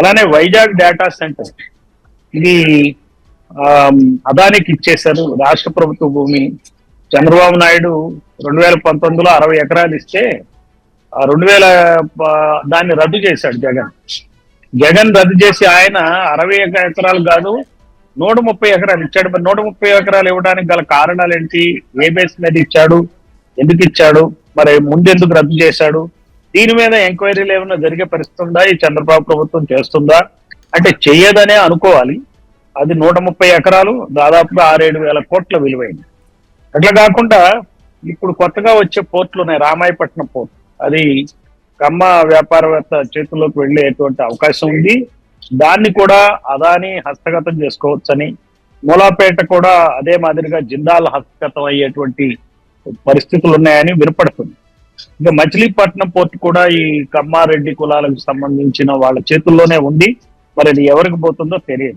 అలానే Vizag data centre ఇది అదానికి ఇచ్చేశారు రాష్ట్ర ప్రభుత్వ భూమి. చంద్రబాబు నాయుడు రెండు వేల పంతొమ్మిదిలో అరవై ఎకరాలు ఇస్తే రెండు వేల దాన్ని రద్దు చేశాడు జగన్. జగన్ రద్దు చేసి ఆయన అరవై ఎకరాలు కాదు నూట ముప్పై ఎకరాలు ఇచ్చాడు. మరి నూట ముప్పై ఎకరాలు ఇవ్వడానికి గల కారణాలు ఏంటి ఏ బేస్ మీద ఇచ్చాడు? ఎందుకు ఇచ్చాడు? మరి ముందెందుకు రద్దు చేశాడు? దీని మీద ఎంక్వైరీలు ఏమైనా జరిగే పరిస్థితి ఉందా? ఈ చంద్రబాబు ప్రభుత్వం చేస్తుందా? అంటే చేయదనే అనుకోవాలి. అది నూట ముప్పై ఎకరాలు దాదాపుగా ఆరేడు వేల కోట్ల విలువైంది. అట్లా కాకుండా ఇప్పుడు కొత్తగా వచ్చే పోర్టులు ఉన్నాయి. రామాయపట్నం పోర్ట్. అది కమ్మ వ్యాపారవేత్త చేతుల్లోకి వెళ్ళేటువంటి అవకాశం ఉంది. దాన్ని కూడా అదాని హస్తగతం చేసుకోవచ్చని మూలాపేట కూడా అదే మాదిరిగా జిందాల్ హస్తగతం అయ్యేటువంటి పరిస్థితులు ఉన్నాయని వినపడుతుంది. ఇంకా మచిలీపట్నం పోర్ట్ కూడా ఈ కమ్మారెడ్డి కులాలకు సంబంధించిన వాళ్ళ చేతుల్లోనే ఉంది. మరి అది ఎవరికి పోతుందో తెలియదు.